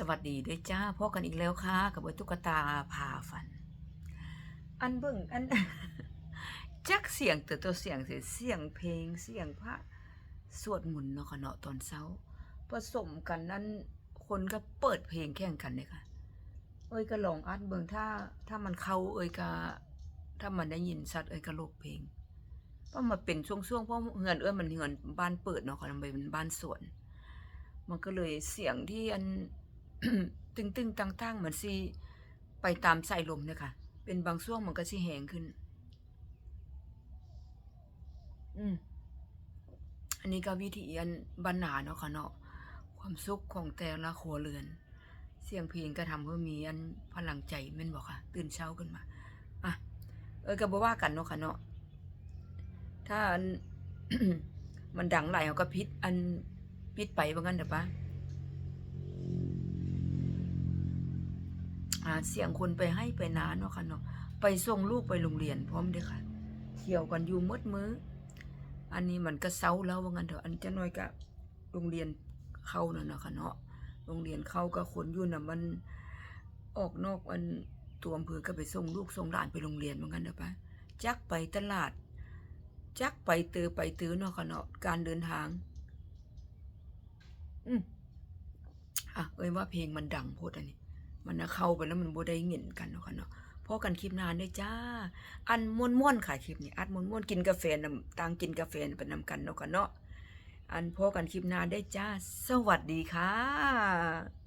สวัสดีด้วยจ้าพบกันอีกแล้วค่ะ กับเบอร์ตุ๊กตาผ่าฝัน อันเบิ่งอันจักเสียงตัวตัวเสียงเสียเสียงเพลงเสียงพระสวดมนต์เนาะค่ะเนาะตอนเช้า ผสมกันนั้นคนก็เปิดเพลงแข่งกันเลยค่ะ เอ้ยก็ลองอัดเบิ่งถ้า ถ้ามันเข้าเอ้ยก็ถ้ามันได้ยินชัดเอ้ยก็ลบเพลงเพราะมันเป็นช่วงๆเพราะเฮือนเอ้ยมันเฮือนบ้านเปิดเนาะค่ะมันเป็นบ้านสวนมันก็เลยเสียงที่อัน ตึงตึงตั้งๆเหมือนสิไปตามสายลมเนี่ยค่ะ เป็นบางช่วงมันก็สิแหงขึ้น อืม อันนี้ก็วิธีอันบรรณาเนาะค่ะเนาะความสุขของแต่ละครัวเรือน เสียงเพลงก็ทำเพื่อมีอันพลังใจแม่นบอกค่ะ ตื่นเช้าขึ้นมาอะเออก็บ่ว่ากันเนาะค่ะเนาะถ้าอันมันดังหลายเขาก็พิษอันพิษไปว่างั้นเด้อปะ อ่าเสียงคนไปให้ไปนาเนาะค่ะเนาะไปส่งลูกไปโรงเรียนพร้อมเด้อค่ะเที่ยวกันอยู่หมดมื้อ อันนี้มันก็เซาแล้วว่างั้นเถอะอันจะน้อยก็โรงเรียนเข้านั่นเนาะค่ะเนาะโรงเรียนเข้าก็คนอยู่น่ะมันออกนอกอันตัวอำเภอก็ไปส่งลูกส่งหลานไปโรงเรียนว่างั้นเด้อปะจักไปตลาด จักไปเตือไปตื้อเนาะค่ะเนาะการเดินทาง อืมอะเอ้ยว่าเพลงมันดังโพดอันนี้ มันเข้าไปแล้วมันบ่ได้เงินกันเนาะค่ะเนาะพอกันคลิปนานได้จ้า อันม่วนๆค่ะคลิปนี้อัดม่วนๆกินกาแฟนำต่างกินกาแฟไปนำกันเนาะค่ะเนาะอันพอกันคลิปนานได้จ้า สวัสดีค่ะ